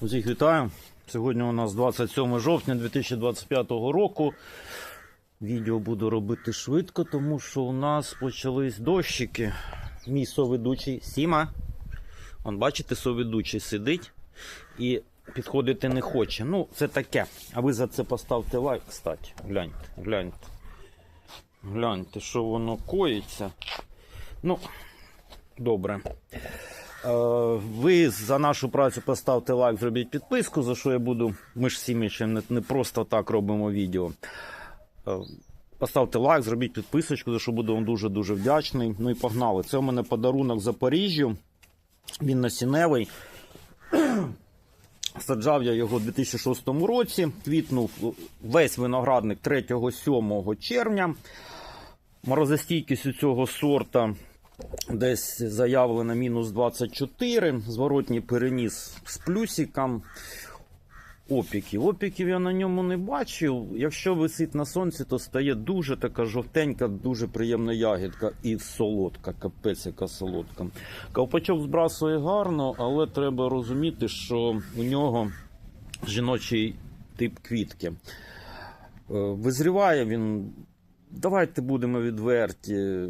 Усіх вітаю. Сьогодні у нас 27 жовтня 2025 року. Відео буду робити швидко, тому що у нас почались дощики. Мій соведучий Сіма. Он, бачите, соведучий сидить і підходити не хоче. Ну, це таке. А ви за це поставте лайк, кстати. Гляньте, гляньте. Гляньте, що воно коїться. Ну, добре. Е, Ви за нашу працю поставте лайк, зробіть підписку, за що я буду. Ми ж всі ще не, просто так робимо відео. Е, Поставте лайк, зробіть підписочку, за що буду вам дуже-дуже вдячний. Ну і погнали. Це у мене подарунок Запоріжжю. Він насінневий. Саджав я його у 2006 році. Квітнув весь виноградник 3-7 червня. Морозостійкість у цього сорта десь заявлено мінус 24. Зворотній переніс з плюсиком. Опіків. Опіків я на ньому не бачив. Якщо висить на сонці, то стає дуже така жовтенька, дуже приємна ягідка і солодка, капець яка солодка. Ковпачок збрасує гарно, але треба розуміти, що у нього жіночий тип квітки. Е, Визріває він. Давайте будемо відверті.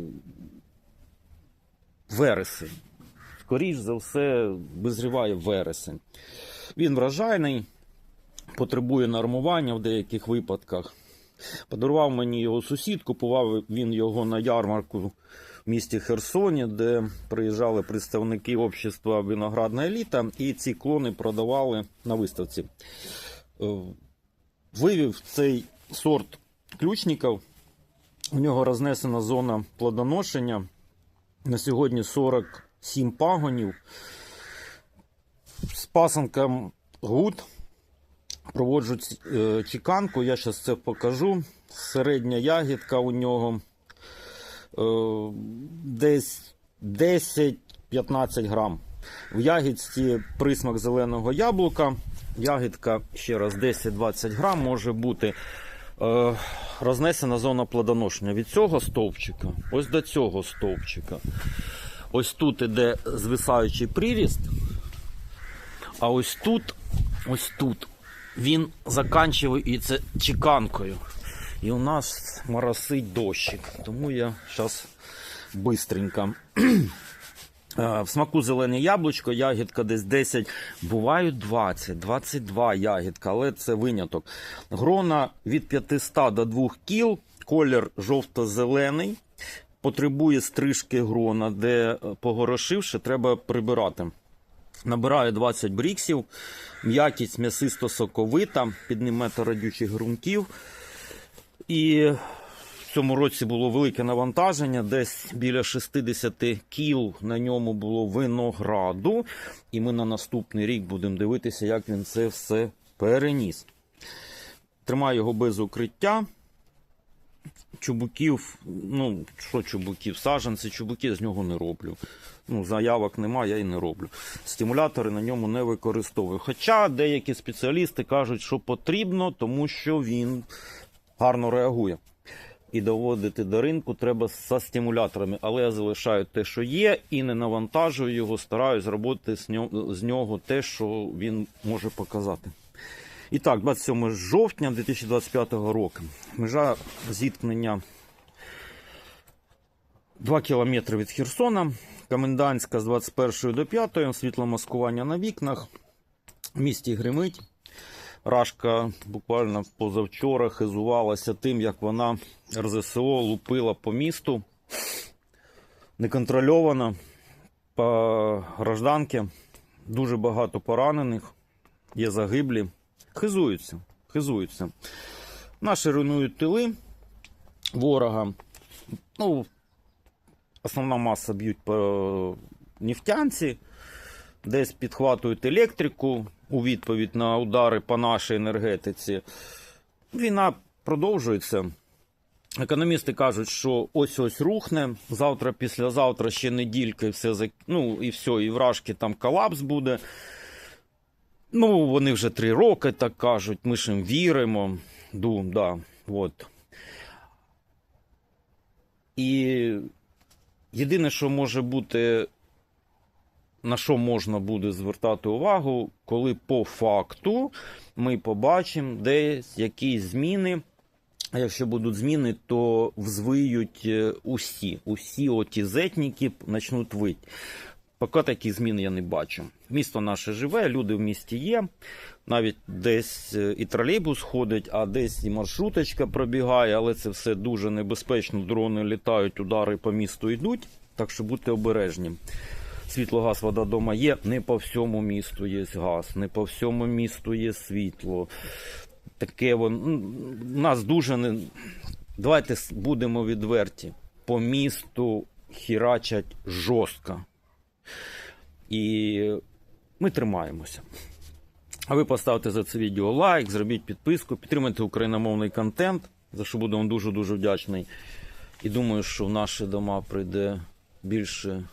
Вересень. Скоріш за все, визріває вересень. Він вражайний, потребує нормування в деяких випадках. Подарував мені його сусід, купував він його на ярмарку в місті Херсоні, де приїжджали представники общества Виноградна еліта, і ці клони продавали на виставці. Е, Вивів цей сорт ключників. У нього рознесена зона плодоношення. На сьогодні 47 пагонів. З пасанком гуд. Проводжу чеканку, я зараз це покажу. Середня ягідка у нього е, десь 10-15 грам. В ягідці присмак зеленого яблука. Ягідка ще раз 10-20 грам може бути. Е, рознесена зона плодоношення від цього стовпчика ось до цього стовпчика. Ось тут іде звисаючий приріст, а ось тут, ось тут він заканчується чеканкою. І у нас моросить дощик. Тому я зараз бистренько. Е, В смаку зелене яблучко, ягідка десь 10, бувають 20, 22 ягідка, але це виняток. Грона від 500 до 2 кіл, колір жовто-зелений, потребує стрижки грона, де е, погорошивши, треба прибирати. Набираю 20 бріксів, м'якість м'ясисто-соковита, під ним метр радючих ґрунтів. І цьому році було велике навантаження, десь біля 60 кіл на ньому було винограду. І ми на наступний рік будемо дивитися, як він це все переніс. Тримаю його без укриття. Чубуків, ну, що чубуків, саджанці, чубуки з нього не роблю. Ну, заявок немає, я і не роблю. Стимулятори на ньому не використовую. Хоча деякі спеціалісти кажуть, що потрібно, тому що він гарно реагує. І доводити до ринку треба з стимуляторами, але я залишаю те, що є, і не навантажую його, стараюсь зробити з нього, з нього те, що він може показати. І так, 27 жовтня 2025 року. Межа зіткнення 2 кілометри від Херсона. Комендантська з 21 до 5, світломаскування на вікнах. В місті гримить. Рашка буквально позавчора хизувалася тим, як вона РЗСО лупила по місту. Неконтрольовано по гражданки. Дуже багато поранених, є загиблі. Хизуються, хизуються. Наші руйнують тили ворога. Ну, основна маса б'ють по нефтянці, десь підхватують електрику у відповідь на удари по нашій енергетиці. Війна продовжується. Економісти кажуть, що ось ось рухне. Завтра, післязавтра ще неділька, і все зак- ну, і все, і вражки там колапс буде. Ну, вони вже три роки так кажуть, ми ж їм віримо. Дум, да, от. І єдине, що може бути на що можна буде звертати увагу, коли по факту ми побачимо десь якісь зміни. А якщо будуть зміни, то взвиють е, усі. Усі оті зетніки почнуть вити. Поки такі зміни я не бачу. Місто наше живе, люди в місті є. Навіть десь е, і тролейбус ходить, а десь і маршруточка пробігає, але це все дуже небезпечно. Дрони літають, удари по місту йдуть. Так що будьте обережні. Світло, газ, вода дома є. Не по всьому місту є газ, не по всьому місту є світло. Таке вон ну, нас дуже не. Давайте будемо відверті. По місту хірачать жорстко. І ми тримаємося. А ви поставте за це відео лайк, зробіть підписку, підтримайте україномовний контент, за що буду вам дуже-дуже вдячний. І думаю, що в наші дома прийде більше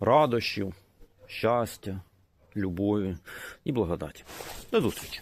радощів, щастя, любові і благодаті. До зустрічі!